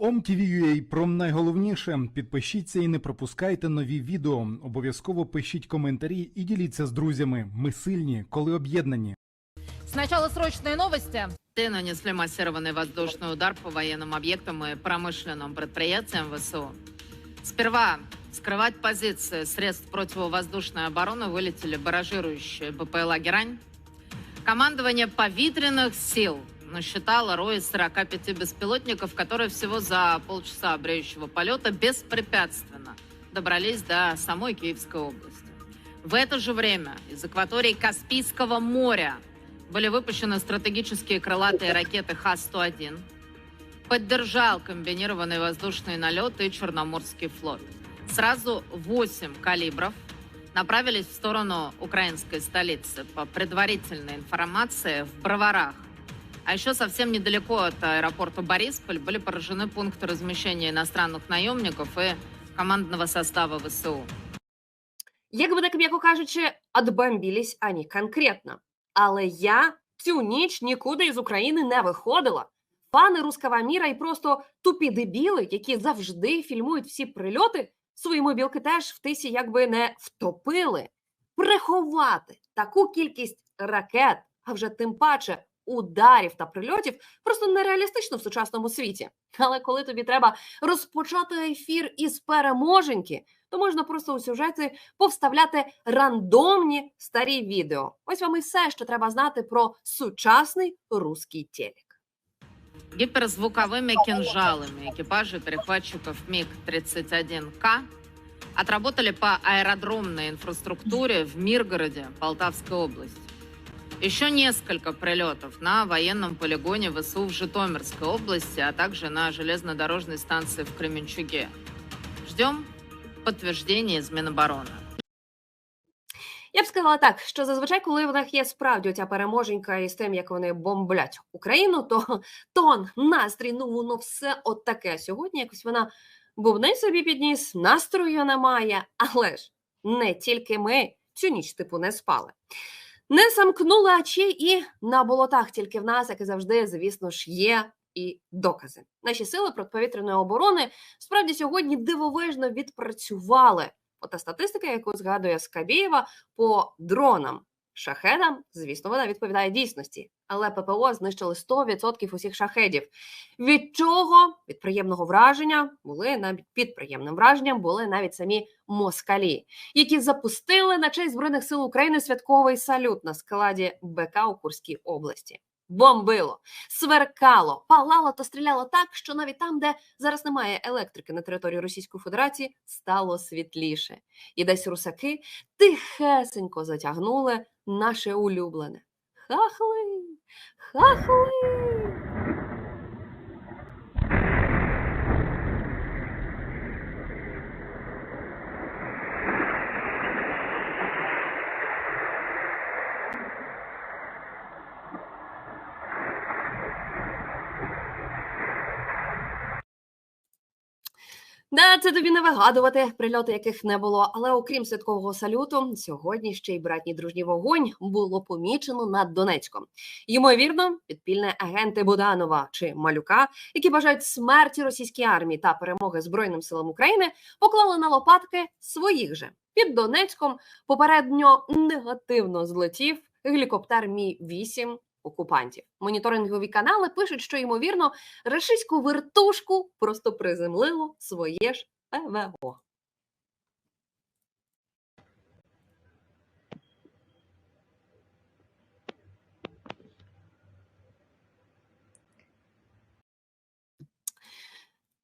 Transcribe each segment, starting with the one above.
OMTV.ua про найголовніше. Підпишіться і не пропускайте нові відео. Обов'язково пишіть коментарі і діліться з друзями. Ми сильні, коли об'єднані. Сначала срочные новости. Ты нанесли массированный воздушный удар по военным объектам и промышленным предприятиям ВСУ. Сперва скрывать позиции средств противовоздушной обороны вылетели баражирующие БПЛА «Герань». Командование повитренных сил насчитало рой из 45 беспилотников, которые всего за полчаса бреющего полета беспрепятственно добрались до самой Киевской области. В это же время из акватории Каспийского моря были выпущены стратегические крылатые ракеты Х-101. Поддержал комбинированный воздушный налет и Черноморский флот. Сразу 8 калибров направились в сторону украинской столицы. По предварительной информации, в Броварах. А еще совсем недалеко от аэропорта Борисполь были поражены пункты размещения иностранных наемников и командного состава ВСУ. Як би так м'яко кажучи, отбомбілись ані конкретно. Але я цю ніч нікуди із України не виходила. Пани рускава міра і просто тупі дебіли, які завжди фільмують всі прильоти, свої мобілки теж в тисі якби не втопили. Приховати таку кількість ракет, а вже тим паче ударів та прильотів, просто нереалістично в сучасному світі. Але коли тобі треба розпочати ефір із переможеньки, то можна просто у сюжети повставляти рандомні старі відео. Ось вам і все, що треба знати про сучасний руський телек. Гиперзвуковыми кинжалами экипажи перехватчиков МиГ-31К отработали по аэродромной инфраструктуре в Миргороде, Полтавской области. Еще несколько прилетов на военном полигоне ВСУ в Житомирской области, а также на железнодорожной станции в Кременчуге. Ждем подтверждения из Минобороны. Я б сказала так, що зазвичай, коли в них є справді оця переможенька із тим, як вони бомблять Україну, то тон, настрій, ну воно все от таке. Сьогодні якось вона бубни собі підніс, настрою немає, але ж не тільки ми цю ніч типу не спали. Не замкнули очі і на болотах тільки в нас, як і завжди, звісно ж, є і докази. Наші сили протиповітряної оборони справді сьогодні дивовижно відпрацювали. Ота статистика, яку згадує Скабєєва по дронам. Шахедам, звісно, вона відповідає дійсності, але ППО знищили 100% усіх шахедів. Від чого? Від приємного враження були навіть під приємним враженням були навіть самі москалі, які запустили на честь збройних сил України святковий салют на складі БК у Курській області. Бомбило, сверкало, палало та стріляло так, що навіть там, де зараз немає електрики на території Російської Федерації, стало світліше. І десь русаки тихесенько затягнули наше улюблене. Хахли, хахли. Да, це тобі не вигадувати, прильоти яких не було. Але окрім святкового салюту, сьогодні ще й братній дружній вогонь було помічено над Донецьком. Ймовірно, підпільні агенти Буданова чи Малюка, які бажають смерті російській армії та перемоги Збройним силам України, поклали на лопатки своїх же. Під Донецьком попередньо негативно злетів гелікоптер Мі 8 окупантів. Моніторингові канали пишуть, що ймовірно рашистську вертушку просто приземлило своє ж ПВО.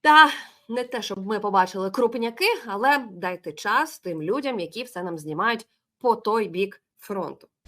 Та не те, щоб ми побачили крупняки, але дайте час тим людям, які все нам знімають по той бік фронту.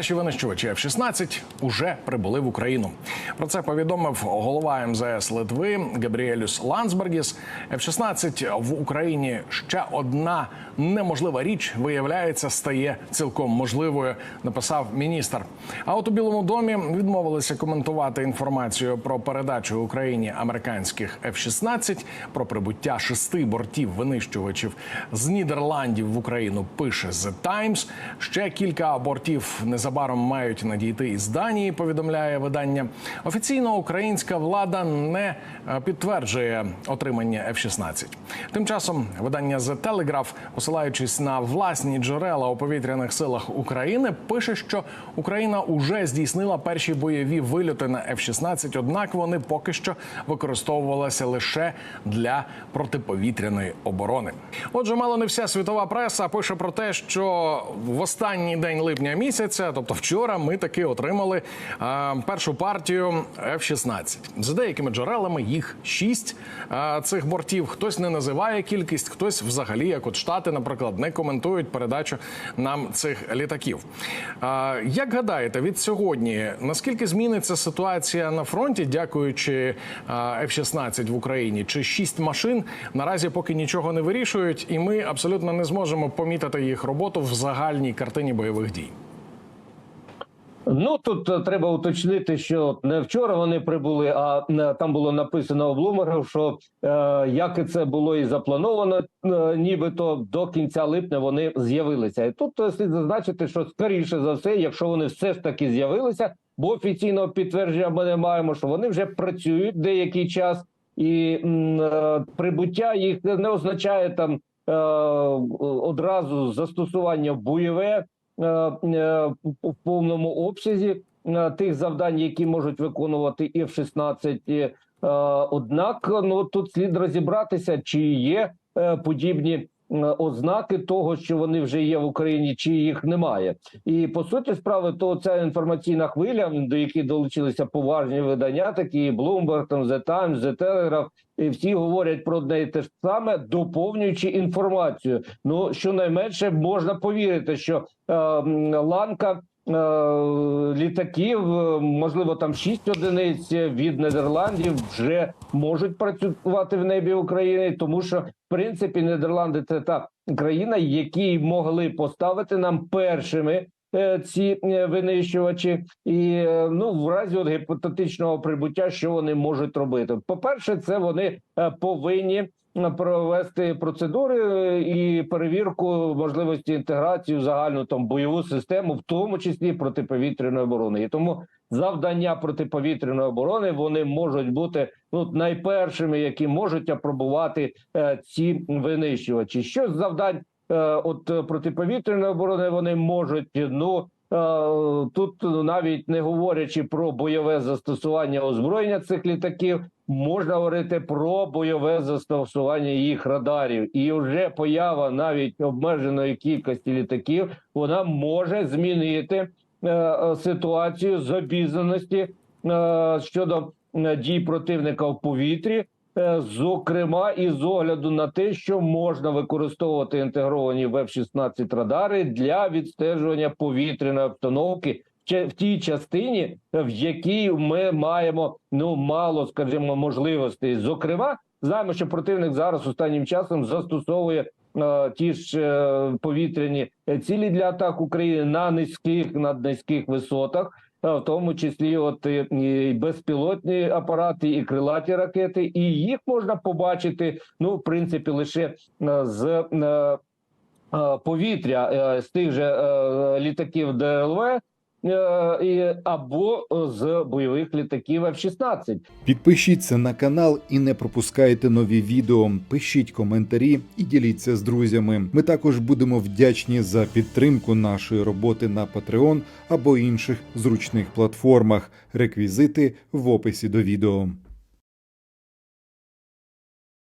Перші винищувачі F-16 уже прибули в Україну. Про це повідомив голова МЗС Литви Габріелюс Ландсбергіс. F-16 в Україні ще одна неможлива річ виявляється, стає цілком можливою. Написав міністр. А от у Білому домі відмовилися коментувати інформацію про передачу Україні американських F-16, про прибуття шести бортів винищувачів з Нідерландів в Україну. Пише The Times. Ще кілька бортів незабаром незабаром мають надійти із Данії. Повідомляє видання. Офіційно українська влада не е, підтверджує отримання F-16. Тим часом видання The Telegraph, посилаючись на власні джерела у повітряних силах України, пише, що Україна уже здійснила перші бойові вильоти на F-16, однак вони поки що використовувалися лише для протиповітряної оборони. Отже, мало не вся світова преса пише про те, що в останній день липня місяця, тобто вчора, ми таки отримали е, першу партію F-16. За деякими джерелами їх шість е, цих бортів. Хтось не називає кількість, хтось взагалі, як от штати, наприклад, не коментують передачу нам цих літаків. Е, як гадаєте, від сьогодні наскільки зміниться ситуація на фронті, дякуючи е, F-16 в Україні? Чи шість машин наразі поки нічого не вирішують, і ми абсолютно не зможемо помітити їх роботу в загальній картині бойових дій? Ну тут е, треба уточнити, що не вчора вони прибули, а е, там було написано в Блумергу, що е, як і це було і заплановано, е, нібито до кінця липня вони з'явилися. І тут е, слід зазначити, що скоріше за все, якщо вони все ж таки з'явилися, бо офіційного підтвердження ми не маємо, що вони вже працюють деякий час, і е, прибуття їх не означає там е, одразу застосування бойове. Е, е, в повному обсязі е, тих завдань, які можуть виконувати F-16. Е, Однак, ну тут слід розібратися, чи є подібні ознаки того, що вони вже є в Україні, чи їх немає. І по суті справи, то ця інформаційна хвиля, до якої долучилися поважні видання, такі Bloomberg, там The Times, The Telegraph, і всі говорять про неї те ж саме, доповнюючи інформацію. Ну щонайменше можна повірити, що е, ланка. Е, Літаків, е, можливо, там шість одиниць від Нідерландів вже можуть працювати в небі України, тому що в принципі Нідерланди це та країна, які могли поставити нам першими е, ці винищувачі, і ну в разі от гіпотетичного прибуття, що вони можуть робити? По перше, це вони повинні провести процедури і перевірку можливості інтеграції в загальну там бойову систему, в тому числі протиповітряної оборони. І тому завдання протиповітряної оборони вони можуть бути ну найпершими, які можуть апробувати е, ці винищувачі. Що з завдань е, от протиповітряної оборони вони можуть ну. Е, Тут навіть не говорячи про бойове застосування озброєння цих літаків, можна говорити про бойове застосування їх радарів, і вже поява навіть обмеженої кількості літаків вона може змінити е, ситуацію з обізнаності е, щодо дій противника в повітрі. Е, Зокрема, і з огляду на те, що можна використовувати інтегровані в F-16 радари для відстежування повітряної обстановки в тій частині, в якій ми маємо ну мало, скажімо, можливостей. Зокрема, знаємо, що противник зараз останнім часом застосовує е, ті ж е, повітряні цілі для атак України на низьких над низьких висотах. В тому числі, от і, безпілотні апарати, і крилаті ракети, і їх можна побачити, ну в принципі, лише е, з е, е, повітря з тих же літаків ДЛВ або з бойових літаків F-16. Підпишіться на канал і не пропускайте нові відео. Пишіть коментарі і діліться з друзями. Ми також будемо вдячні за підтримку нашої роботи на Patreon або інших зручних платформах. Реквізити в описі до відео.